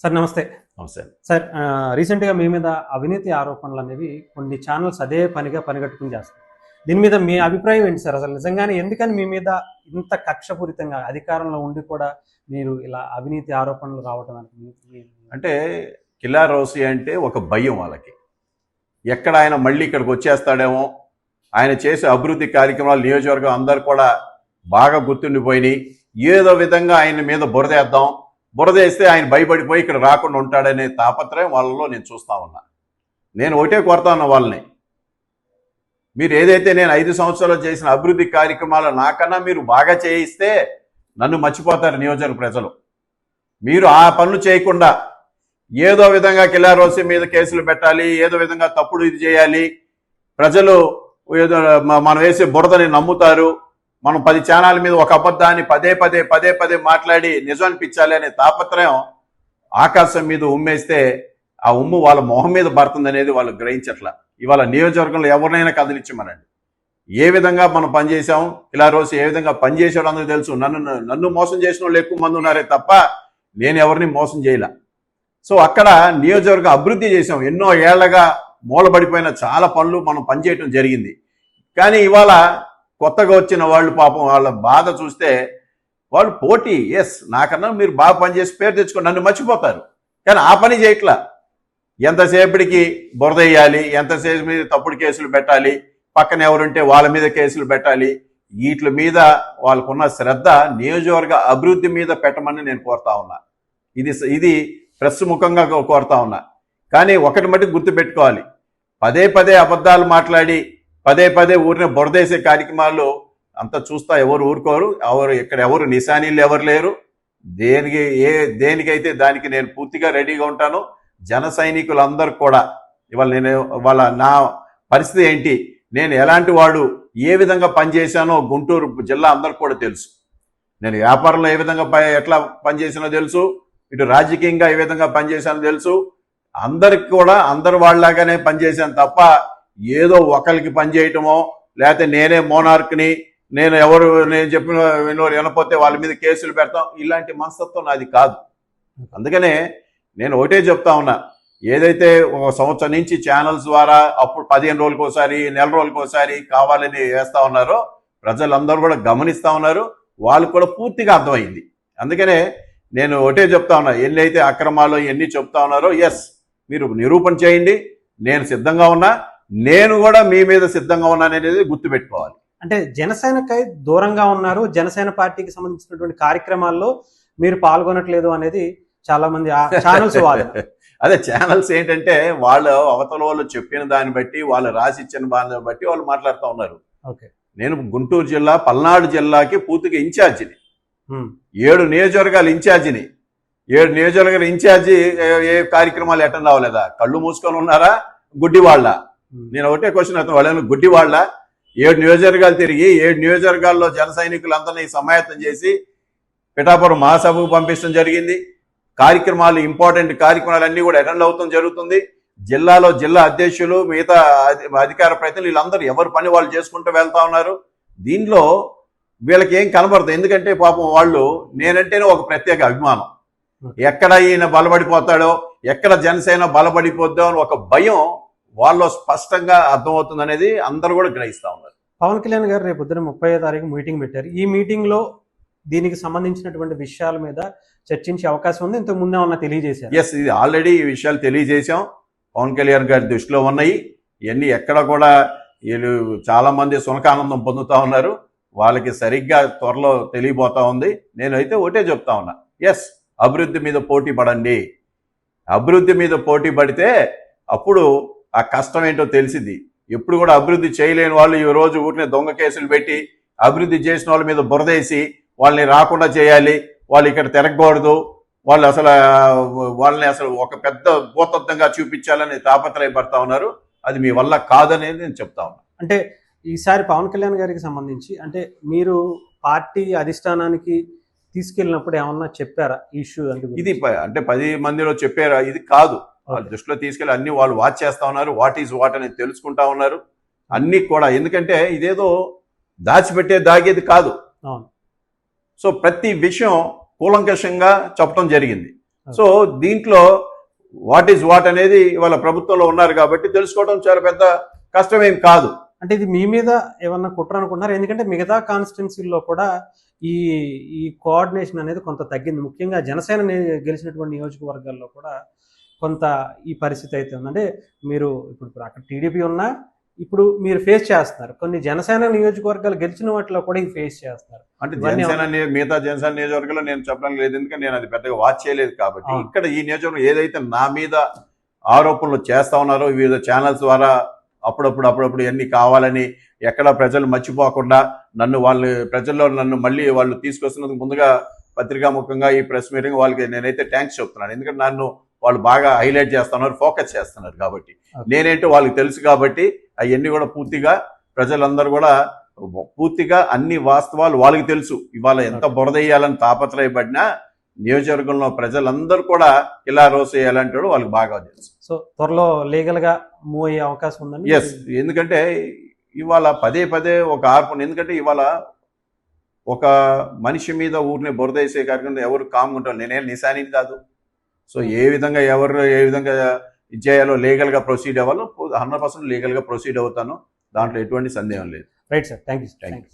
Sir నమస్తే. నమస్తే. Sir రీసెంట్గా మీ మీద అవినీతి ఆరోపణలు అనేవి కొన్ని ఛానల్స్ అదే పనిగా పనిగట్టుకుని చేస్తాయి దీని మీద మీ అభిప్రాయం ఏంటి సార్? అసలు నిజంగానే ఎందుకని మీ మీద ఇంత కక్షపూరితంగా అధికారంలో ఉండి కూడా మీరు ఇలా అవినీతి ఆరోపణలు రావటం అంటే కిల్లా రోసి అంటే ఒక భయం వాళ్ళకి. ఎక్కడ ఆయన మళ్ళీ ఇక్కడికి వచ్చేస్తాడేమో ఆయన చేసే అభివృద్ధి కార్యక్రమాలు నియోజకవర్గం అందరు కూడా బాగా గుర్తుండిపోయినాయి. ఏదో విధంగా ఆయన మీద బురదేద్దాం బురదేస్తే ఆయన భయపడిపోయి ఇక్కడ రాకుండా ఉంటాడనే తాపత్రయం వాళ్ళలో నేను చూస్తా ఉన్నా. నేను ఒకటే కోరుతా వాళ్ళని. మీరు ఏదైతే నేను ఐదు సంవత్సరాలు చేసిన అభివృద్ధి కార్యక్రమాలు నాకన్నా మీరు బాగా చేయిస్తే నన్ను మర్చిపోతారు నియోజక ప్రజలు. మీరు ఆ పనులు చేయకుండా ఏదో విధంగా కిలారోసి మీద కేసులు పెట్టాలి ఏదో విధంగా తప్పుడు ఇది చేయాలి. ప్రజలు ఏదో మనం వేసే బురదని నమ్ముతారు. మనం పది ఛానల్ మీద ఒక అబద్ధాన్ని పదే పదే పదే పదే మాట్లాడి నిజం అనిపించాలి అనే తాపత్రయం ఆకాశం మీద ఉమ్మేస్తే ఆ ఉమ్ము వాళ్ళ మొహం మీద పడుతుంది అనేది వాళ్ళు గ్రహించట్ల. ఇవాళ నియోజకవర్గంలో ఎవరినైనా కదిలించమనండి. ఏ విధంగా మనం పనిచేసాం ఇలా రోజు ఏ విధంగా పనిచేసాడు అందరూ తెలుసు. నన్ను నన్ను మోసం చేసిన వాళ్ళు ఎక్కువ మంది ఉన్నారే తప్ప నేను ఎవరిని మోసం చేయలే. సో అక్కడ నియోజకవర్గ అభివృద్ధి చేసాం ఎన్నో ఏళ్ళగా మూలబడిపోయిన చాలా పనులు మనం పనిచేయటం జరిగింది. కానీ ఇవాళ కొత్తగా వచ్చిన వాళ్ళు పాపం వాళ్ళ బాధ చూస్తే వాళ్ళు పోటీ ఎస్ నాకన్నా మీరు బాగా పనిచేసి పేరు తెచ్చుకొని నన్ను మర్చిపోతారు. కానీ ఆ పని చేయట్లా. ఎంతసేపటికి బురద వేయాలి ఎంతసేపు మీద తప్పుడు కేసులు పెట్టాలి పక్కన ఎవరుంటే వాళ్ళ మీద కేసులు పెట్టాలి వీటి మీద వాళ్ళకున్న శ్రద్ధ నియోజకవర్గ అభివృద్ధి మీద పెట్టమని నేను కోరుతా ఉన్నా. ఇది ఇది ప్రెస్ ముఖంగా కోరుతా ఉన్నా. కానీ ఒకటి మటుకు గుర్తుపెట్టుకోవాలి. పదే పదే అబద్ధాలు మాట్లాడి పదే పదే ఊరిని బురదేసే కార్యక్రమాలు అంతా చూస్తా ఎవరు ఊరుకోరు ఎవరు ఇక్కడ ఎవరు నిశానీలు ఎవరు లేరు. దేనికి ఏ దేనికైతే దానికి నేను పూర్తిగా రెడీగా ఉంటాను జన సైనికులందరూ కూడా ఇవాళ నేను వాళ్ళ నా పరిస్థితి ఏంటి నేను ఎలాంటి వాడు ఏ విధంగా పనిచేశానో గుంటూరు జిల్లా అందరికి కూడా తెలుసు. నేను వ్యాపారంలో ఏ విధంగా ప- ఎట్లా పనిచేసానో తెలుసు ఇటు రాజకీయంగా ఏ విధంగా పనిచేశానో తెలుసు. అందరికి కూడా అందరు వాళ్ళలాగానే పనిచేశాను తప్ప ఏదో ఒకరికి పనిచేయటమో లేకపోతే నేనే మోనార్క్ని నేను ఎవరు నేను చెప్పిన వినోరు వినపోతే వాళ్ళ మీద కేసులు పెడతాం. ఇలాంటి మనస్తత్వం నాది కాదు. అందుకనే నేను ఒకటే చెప్తా ఉన్నా. ఏదైతే ఒక సంవత్సరం నుంచి ఛానల్స్ ద్వారా అప్పుడు పదిహేను రోజులకు ఒకసారి నెల రోజులకు ఒకసారి కావాలని వేస్తా ఉన్నారో ప్రజలందరూ కూడా గమనిస్తా ఉన్నారు. వాళ్ళు కూడా పూర్తిగా అర్థమైంది. అందుకనే నేను ఒకటే చెప్తా ఉన్నా. ఎన్ని అయితే అక్రమాలు ఎన్ని చెప్తా ఉన్నారో ఎస్ మీరు నిరూపణ చేయండి. నేను సిద్ధంగా ఉన్నా. నేను కూడా మీ మీద సిద్ధంగా ఉన్నాను అనేది గుర్తుపెట్టుకోవాలి. అంటే జనసేనకై దూరంగా ఉన్నారు. జనసేన పార్టీకి సంబంధించినటువంటి కార్యక్రమాల్లో మీరు పాల్గొనట్లేదు అనేది చాలా మంది ఛానల్స్ వాదన అదే ఛానల్స్ ఏంటంటే వాళ్ళు అవతల వాళ్ళు చెప్పిన దాన్ని బట్టి వాళ్ళు రాసి ఇచ్చిన దాన్ని బట్టి వాళ్ళు మాట్లాడుతూ ఉన్నారు. ఓకే. నేను గుంటూరు జిల్లా పల్నాడు జిల్లాకి పూర్తిగా ఇన్ఛార్జిని. ఏడు నియోజకవర్గాలు ఇన్ఛార్జిని. ఏడు నియోజకవర్గాల ఇన్ఛార్జి ఏ- కార్యక్రమాలు అటెండ్ అవ్వలేదా? కళ్ళు మూసుకొని ఉన్నారా? గుడ్డి వాళ్ళ. నేను ఒకటే క్వశ్చన్ అతను వాళ్ళని గుడ్డి వాళ్ళ? ఏడు నియోజకవర్గాలు తిరిగి ఏడు నియోజకవర్గాల్లో జన సైనికులందరినీ సమాయత్తం చేసి పిఠాపురం మహాసభకు పంపించడం జరిగింది. కార్యక్రమాలు ఇంపార్టెంట్ కార్యక్రమాలు అన్నీ కూడా అటెండ్ అవుతాం జరుగుతుంది. జిల్లాలో జిల్లా అధ్యక్షులు మిగతా అధి- అధికార ప్రతినిధులు వీళ్ళందరూ ఎవరి పని వాళ్ళు చేసుకుంటూ వెళ్తా ఉన్నారు. దీనిలో వీళ్ళకి ఏం కనబడదు. ఎందుకంటే పాపం వాళ్ళు నేనంటేనే ఒక ప్రత్యేక అభిమానం. ఎక్కడ ఈయన బలపడిపోతాడో ఎక్కడ జనసేన బలపడిపోద్దో అని ఒక భయం వాళ్ళు స్పష్టంగా అర్థమవుతుంది అనేది అందరూ కూడా గ్రహిస్తా ఉన్నారు. పవన్ కళ్యాణ్ గారు రేపు పొద్దున ముప్పై తారీఖు మీటింగ్ పెట్టారు. ఈ మీటింగ్లో దీనికి సంబంధించినటువంటి విషయాల మీద చర్చించే అవకాశం ఉంది. ఇంతకు ముందే ఉన్న తెలియజేశారు? ఎస్ ఇది ఆల్రెడీ ఈ విషయాలు తెలియజేశాం. పవన్ కళ్యాణ్ గారి దృష్టిలో ఉన్నాయి. ఇవన్నీ ఎక్కడ కూడా వీళ్ళు చాలా మంది సునకానందం పొందుతా ఉన్నారు. వాళ్ళకి సరిగ్గా త్వరలో తెలియబోతా ఉంది. నేనైతే ఒకటే చెప్తా ఉన్నా. ఎస్ అభివృద్ధి మీద పోటీ పడండి. అభివృద్ధి మీద పోటీ పడితే అప్పుడు ఆ కష్టం ఏంటో తెలిసింది. ఎప్పుడు కూడా అభివృద్ధి చేయలేని వాళ్ళు ఈ రోజు ఊరిని దొంగ కేసులు పెట్టి అభివృద్ధి చేసిన వాళ్ళ మీద బురదేసి వాళ్ళని రాకుండా చేయాలి. వాళ్ళు ఇక్కడ తిరగకూడదు. వాళ్ళు అసలు వాళ్ళని అసలు ఒక పెద్ద భూతత్వంగా చూపించాలని తాపత్రయపడతా ఉన్నారు. అది మీ వల్ల కాదనేది నేను చెప్తా ఉన్నా. అంటే ఈసారి పవన్ కళ్యాణ్ గారికి సంబంధించి అంటే మీరు పార్టీ అధిష్టానానికి తీసుకెళ్ళినప్పుడు ఏమన్నా చెప్పారా ఇష్యూ అంటే ఇది అంటే పది మందిలో చెప్పారు? ఇది కాదు. దృష్టిలో తీసుకెళ్ళి అన్ని వాళ్ళు వాచ్ చేస్తా ఉన్నారు. వాట్ ఈజ్ వాట్ అనేది తెలుసుకుంటా ఉన్నారు. అన్ని కూడా ఎందుకంటే ఇదేదో దాచిపెట్టే దాగేది కాదు. సో ప్రతి విషయం కూలంకషంగా చెప్పడం జరిగింది. సో దీంట్లో వాట్ ఈజ్ వాట్ అనేది ఇవాళ ప్రభుత్వంలో ఉన్నారు కాబట్టి తెలుసుకోవడం చాలా పెద్ద కష్టమేం కాదు. అంటే ఇది మీ మీద ఏమన్నా కుట్ర అనుకుంటున్నారు? ఎందుకంటే మిగతా కాన్స్టిట్యున్సీల్లో కూడా ఈ ఈ కోఆర్డినేషన్ అనేది కొంత తగ్గింది. ముఖ్యంగా జనసేన గెలిచినటువంటి నియోజకవర్గాల్లో కూడా కొంత ఈ పరిస్థితి అయితే ఉంది. అంటే మీరు ఇప్పుడు ఇప్పుడు అక్కడ టీడీపీ ఉన్నా ఇప్పుడు మీరు ఫేస్ చేస్తున్నారు. కొన్ని జనసేన నియోజకవర్గాలు గెలిచిన వాటిలో కూడా ఇది ఫేస్ చేస్తున్నారు. అంటే జనసేన మిగతా జనసేన నియోజకవర్గంలో నేను చెప్పడం లేదు. ఎందుకంటే నేను అది పెద్దగా వాచ్ చేయలేదు కాబట్టి. ఇక్కడ ఈ నియోజకవర్గం ఏదైతే నా మీద ఆరోపణలు చేస్తా ఉన్నారో వివిధ ఛానల్స్ ద్వారా అప్పుడప్పుడు అప్పుడప్పుడు ఎన్ని కావాలని ఎక్కడ ప్రజలు మర్చిపోకుండా నన్ను వాళ్ళు ప్రజల్లో నన్ను మళ్ళీ వాళ్ళు తీసుకొస్తున్నందుకు ముందుగా పత్రికా ముఖంగా ఈ ప్రెస్ మీటింగ్ వాళ్ళకి నేనైతే థ్యాంక్స్ చెప్తున్నాను. ఎందుకంటే నన్ను వాళ్ళు బాగా హైలైట్ చేస్తున్నారు ఫోకస్ చేస్తున్నారు కాబట్టి. నేనేంటో వాళ్ళకి తెలుసు కాబట్టి అవన్నీ కూడా పూర్తిగా ప్రజలందరూ కూడా పూర్తిగా అన్ని వాస్తవాలు వాళ్ళకి తెలుసు. ఇవాళ ఎంత బురదయ్యాలని తాపత్రయపడినా నియోజకవర్గంలో ప్రజలందరూ కూడా ఇలా రోస్ వేయాలంటే కూడా వాళ్ళకి బాగా తెలుసు. సో త్వరలో లీగల్గా మూవ్ అయ్యే అవకాశం ఉందండి? ఎస్ ఎందుకంటే ఇవాళ పదే పదే ఒక ఆర్పణ ఎందుకంటే ఇవాళ ఒక మనిషి మీద ఊరిని బురద వేసే కార్యక్రమం ఎవరు కామ్గా ఉంటారు? నేనేం నిశానిని కాదు. సో ఏ విధంగా ఎవరు ఏ విధంగా ఇది చేయాలో లీగల్గా ప్రొసీడ్ అవ్వాలో హండ్రెడ్ పర్సెంట్ లీగల్గా ప్రొసీడ్ అవుతాను దాంట్లో ఎటువంటి సందేహం లేదు. Right sir. Thank you thank you